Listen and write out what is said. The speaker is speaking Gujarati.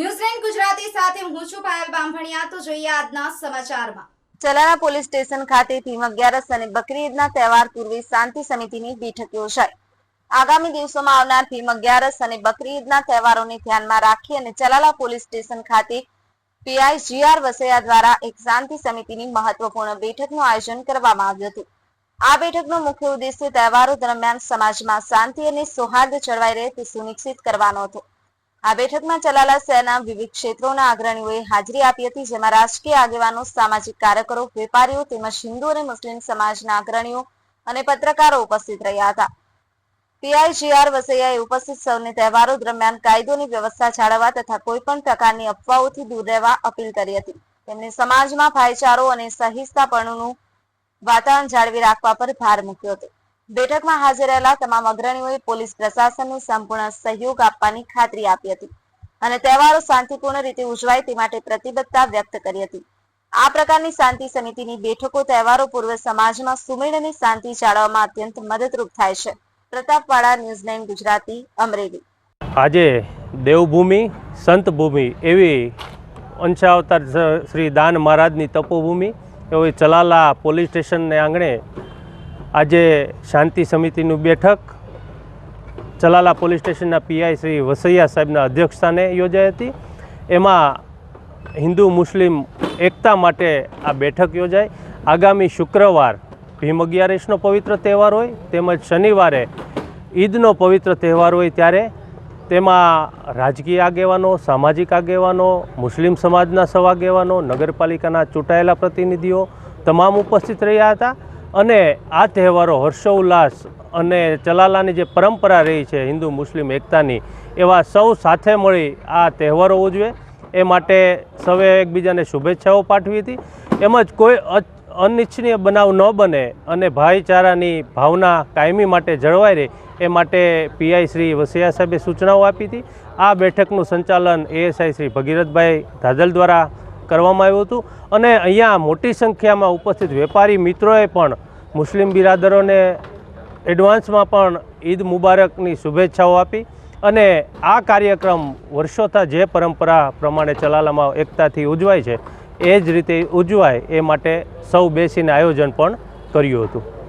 ન્યૂઝલેન્ડ ગુજરાતી સાથે હું છું પાયલ બામભણિયા તો જોઈએ આજના સમાચારમાં. ચલાલા પોલીસ સ્ટેશન ખાતે અગિયારસ અને બકરી ઈદના તહેવાર પૂર્વે શાંતિ સમિતિની બેઠક યોજાઈ. આગામી દિવસોમાં આવનાર ભીમ અગિયારસ અને બકરી ઈદના તહેવારોને ધ્યાનમાં રાખી અને ચલાલા પોલીસ સ્ટેશન ખાતે પીઆઈ જીઆર વસૈયા દ્વારા એક શાંતિ સમિતિની મહત્વપૂર્ણ બેઠકનું આયોજન કરવામાં આવ્યું હતું. આ બેઠકનો મુખ્ય ઉદ્દેશ્ય તહેવારો દરમિયાન સમાજમાં શાંતિ અને સૌહાર્દ જળવાઈ રહે તે સુનિશ્ચિત કરવાનો હતો. આ બેઠકમાં ચલાલા શહેરના વિવિધ ક્ષેત્રોના અગ્રણીઓએ હાજરી આપી હતી, જેમાં રાજકીય આગેવાનો, સામાજિક કાર્યકરો, વેપારીઓ તેમજ હિન્દુ અને મુસ્લિમ સમાજના અગ્રણીઓ અને પત્રકારો ઉપસ્થિત રહ્યા હતા. પીઆઈજીઆર વસૈયાએ ઉપસ્થિત સૌને તહેવારો દરમિયાન કાયદોની વ્યવસ્થા જાળવવા તથા કોઈ પણ પ્રકારની અફવાઓથી દૂર રહેવા અપીલ કરી હતી. તેમણે સમાજમાં ભાઈચારો અને સહિષ્ણુતાપણુંનું વાતાવરણ જાળવી રાખવા પર ભાર મૂક્યો હતો. બેઠકમાં હાજર રહેલા તમામ અગ્રણીઓએ પોલીસ પ્રશાસનને સંપૂર્ણ સહયોગ આપવાની ખાતરી આપી હતી અને તહેવારો શાંતિપૂર્ણ રીતે ઉજવાય તે માટે પ્રતિબદ્ધતા વ્યક્ત કરી હતી. આ પ્રકારની શાંતિ સમિતિની બેઠકો તહેવારો પૂર્વે સમાજમાં સુમેળ અને શાંતિ જાળવવામાં અત્યંત મદદરૂપ થાય છે. Pratapwada, news nine, Gujarati, Amreli. આજે દેવભૂમિ સંત ભૂમિ એવી અંશાવતાર શ્રી દાન મહારાજની તપોભૂમિ, એવી ચલાલા પોલીસ સ્ટેશનને આંગણે આજે શાંતિ સમિતિનું બેઠક ચલાલા પોલીસ સ્ટેશનના પીઆઈ શ્રી વસૈયા સાહેબના અધ્યક્ષસ્થાને યોજાઈ હતી. એમાં હિન્દુ મુસ્લિમ એકતા માટે આ બેઠક યોજાઈ. આગામી શુક્રવાર ભીમ અગિયારસનો પવિત્ર તહેવાર હોય, તેમજ શનિવારે ઈદનો પવિત્ર તહેવાર હોય ત્યારે તેમાં રાજકીય આગેવાનો, સામાજિક આગેવાનો, મુસ્લિમ સમાજના સવાગેવાનો નગરપાલિકાના ચૂંટાયેલા પ્રતિનિધિઓ તમામ ઉપસ્થિત રહ્યા હતા. અને આ તહેવારો હર્ષોલ્લાસ અને ચલાલાની જે પરંપરા રહી છે હિન્દુ મુસ્લિમ એકતાની, એવા સૌ સાથે મળી આ તહેવારો ઉજવે. એ માટે સૌએ એકબીજાને શુભેચ્છાઓ પાઠવી હતી. એમ જ કોઈ અનિચ્છનીય બનાવ ન બને અને ભાઈચારાની ભાવના કાયમી માટે જળવાઈ રહે, એ માટે પીઆઈ શ્રી વસૈયા સાહેબે સૂચનાઓ આપી હતી. આ બેઠકનું સંચાલન એએસઆઈ શ્રી ભગીરથભાઈ ધાદલ દ્વારા કરવામાં આવ્યું હતું. અને અહીંયા મોટી સંખ્યામાં ઉપસ્થિત વેપારી મિત્રોએ પણ મુસ્લિમ બિરાદરોને એડવાન્સમાં પણ ઈદ મુબારકની શુભેચ્છાઓ આપી અને આ કાર્યક્રમ વર્ષોથી જે પરંપરા પ્રમાણે ચલાલામાં એકતાથી ઉજવાય છે, એ જ રીતે ઉજવાય એ માટે સૌ બેસીને આયોજન પણ કર્યું હતું.